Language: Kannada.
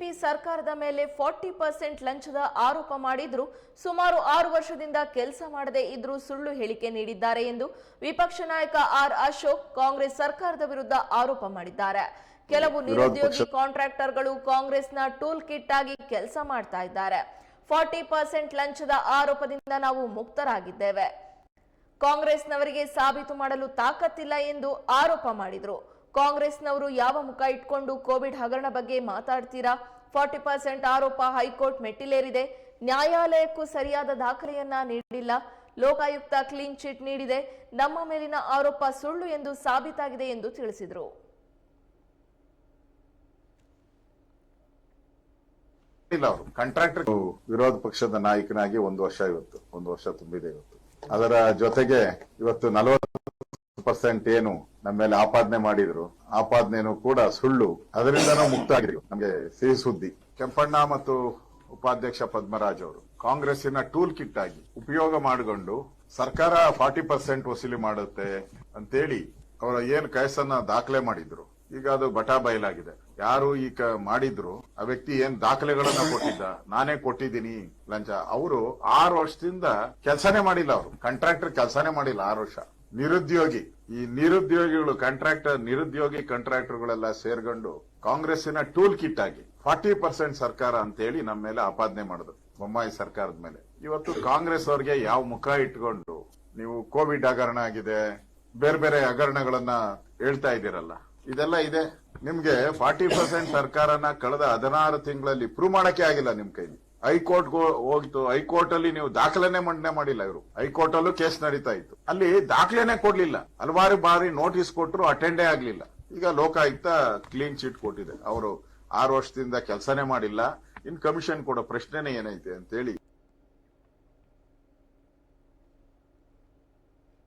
ಬಿಜೆಪಿ ಸರ್ಕಾರದ ಮೇಲೆ ಫಾರ್ಟಿ ಪರ್ಸೆಂಟ್ ಲಂಚದ ಆರೋಪ ಮಾಡಿದ್ರು. ಸುಮಾರು ಆರು ವರ್ಷದಿಂದ ಕೆಲಸ ಮಾಡದೇ ಇದ್ರೂ ಸುಳ್ಳು ಹೇಳಿಕೆ ನೀಡಿದ್ದಾರೆ ಎಂದು ವಿಪಕ್ಷ ನಾಯಕ ಆರ್ ಅಶೋಕ್ ಕಾಂಗ್ರೆಸ್ ಸರ್ಕಾರದ ವಿರುದ್ಧ ಆರೋಪ ಮಾಡಿದ್ದಾರೆ. ಕೆಲವು ನಿರುದ್ಯೋಗಿ ಕಾಂಟ್ರಾಕ್ಟರ್ಗಳು ಕಾಂಗ್ರೆಸ್ನ ಟೂಲ್ ಕಿಟ್ ಆಗಿ ಕೆಲಸ ಮಾಡ್ತಾ ಇದ್ದಾರೆ. ಫಾರ್ಟಿ ಪರ್ಸೆಂಟ್ ಲಂಚದ ಆರೋಪದಿಂದ ನಾವು ಮುಕ್ತರಾಗಿದ್ದೇವೆ. ಕಾಂಗ್ರೆಸ್ನವರಿಗೆ ಸಾಬೀತು ಮಾಡಲು ತಾಕತ್ತಿಲ್ಲ ಎಂದು ಆರೋಪ ಮಾಡಿದ್ರು. ಕಾಂಗ್ರೆಸ್ನವರು ಯಾವ ಮುಖ ಇಟ್ಕೊಂಡು ಕೋವಿಡ್ ಹಗರಣ ಬಗ್ಗೆ ಮಾತಾಡ್ತೀರಾ? ಫಾರ್ಟಿ ಪರ್ಸೆಂಟ್ ಆರೋಪ ಹೈಕೋರ್ಟ್ ಮೆಟ್ಟಿಲೇರಿದೆ. ನ್ಯಾಯಾಲಯಕ್ಕೂ ಸರಿಯಾದ ದಾಖಲೆಯನ್ನ ನೀಡಿಲ್ಲ. ಲೋಕಾಯುಕ್ತ ಕ್ಲೀನ್ ಚಿಟ್ ನೀಡಿದೆ. ನಮ್ಮ ಮೇಲಿನ ಆರೋಪ ಸುಳ್ಳು ಎಂದು ಸಾಬೀತಾಗಿದೆ ಎಂದು ತಿಳಿಸಿದರು. ಇಲ್ಲ ಕಾಂಟ್ರಾಕ್ಟರ್ ವಿರೋಧ ಪಕ್ಷದ ನಾಯಕನಾಗಿ ಒಂದು ವರ್ಷ ಇವತ್ತು, ಒಂದು ವರ್ಷ ತುಂಬಿದೆ ಇವತ್ತು. ಅದರ ಜೊತೆಗೆ ಇವತ್ತು ನಲವತ್ತು ಪರ್ಸೆಂಟ್ ಏನು ನಮ್ಮ ಮೇಲೆ ಆಪಾದನೆ ಮಾಡಿದ್ರು. ಆಪಾದನೆನೂ ಕೂಡ ಸುಳ್ಳು. ಅದರಿಂದ ನಾವು ಮುಕ್ತ ಆಗಿದ್ರು ನಮಗೆ ಸಿಹಿ ಸುದ್ದಿ. ಕೆಂಪಣ್ಣ ಮತ್ತು ಉಪಾಧ್ಯಕ್ಷ ಪದ್ಮರಾಜ್ ಅವರು ಕಾಂಗ್ರೆಸ್ಸಿನ ಟೂಲ್ ಕಿಟ್ ಆಗಿ ಉಪಯೋಗ ಮಾಡಿಕೊಂಡು ಸರ್ಕಾರ ಫಾರ್ಟಿ ಪರ್ಸೆಂಟ್ ವಸೂಲಿ ಮಾಡುತ್ತೆ ಅಂತೇಳಿ ಅವರ ಏನ್ ಕೈಸನ್ನ ದಾಖಲೆ ಮಾಡಿದ್ರು. ಈಗ ಅದು ಬಟಾ ಬಯಲಾಗಿದೆ. ಯಾರು ಈಗ ಮಾಡಿದ್ರು, ಆ ವ್ಯಕ್ತಿ ಏನ್ ದಾಖಲೆಗಳನ್ನ ಕೊಟ್ಟಿದ್ದ? ನಾನೇ ಕೊಟ್ಟಿದ್ದೀನಿ. ಲಂಚ. ಅವರು ಆರು ವರ್ಷದಿಂದ ಕೆಲಸನೇ ಮಾಡಿಲ್ಲ ಅವರು. ಕಾಂಟ್ರಾಕ್ಟರ್ ಕೆಲಸನೇ ಮಾಡಿಲ್ಲ ಆರು ವರ್ಷ. ನಿರುದ್ಯೋಗಿ. ಈ ನಿರುದ್ಯೋಗಿಗಳು ಕಾಂಟ್ರಾಕ್ಟರ್ ನಿರುದ್ಯೋಗಿ ಕಾಂಟ್ರಾಕ್ಟರ್ಗಳೆಲ್ಲ ಸೇರ್ಕೊಂಡು ಕಾಂಗ್ರೆಸ್ಸಿನ ಟೂಲ್ ಕಿಟ್ ಆಗಿ ಫಾರ್ಟಿ ಪರ್ಸೆಂಟ್ ಸರ್ಕಾರ ಅಂತೇಳಿ ನಮ್ಮ ಮೇಲೆ ಆಪಾದನೆ ಮಾಡಿದ್ರು ಬೊಮ್ಮಾಯಿ ಸರ್ಕಾರದ ಮೇಲೆ. ಇವತ್ತು ಕಾಂಗ್ರೆಸ್ ಅವರಿಗೆ ಯಾವ ಮುಖ ಇಟ್ಕೊಂಡು ನೀವು ಕೋವಿಡ್ ಹಗರಣ ಆಗಿದೆ, ಬೇರೆ ಬೇರೆ ಹಗರಣಗಳನ್ನ ಹೇಳ್ತಾ ಇದ್ದೀರಲ್ಲ, ಇದೆಲ್ಲ ಇದೆ. ನಿಮ್ಗೆ ಫಾರ್ಟಿ ಪರ್ಸೆಂಟ್ ಸರ್ಕಾರನ ಕಳೆದ ಹದಿನಾರು ತಿಂಗಳಲ್ಲಿ ಪ್ರೂವ್ ಮಾಡಕ್ಕೆ ಆಗಿಲ್ಲ ನಿಮ್ ಕೈಲಿ. ಹೈಕೋರ್ಟ್ ಹೋಗಿತ್ತು. ಹೈಕೋರ್ಟ್ ಅಲ್ಲಿ ನೀವು ದಾಖಲೆನೆ ಮಂಡನೆ ಮಾಡಿಲ್ಲ ಇವರು. ಹೈಕೋರ್ಟ್ ಅಲ್ಲೂ ಕೇಸ್ ನಡೀತಾ ಇತ್ತು. ಅಲ್ಲಿ ದಾಖಲೆನೆ ಕೊಡ್ಲಿಲ್ಲ. ಹಲವಾರು ಬಾರಿ ನೋಟಿಸ್ ಕೊಟ್ಟರು ಅಟೆಂಡೇ ಆಗ್ಲಿಲ್ಲ. ಈಗ ಲೋಕಾಯುಕ್ತ ಕ್ಲೀನ್ ಚಿಟ್ ಕೊಟ್ಟಿದೆ. ಅವರು ಆರು ವರ್ಷದಿಂದ ಕೆಲಸನೇ ಮಾಡಿಲ್ಲ. ಇನ್ ಕಮಿಷನ್ ಕೊಡೋ ಪ್ರಶ್ನೆನೇ ಏನೈತೆ ಅಂತೇಳಿ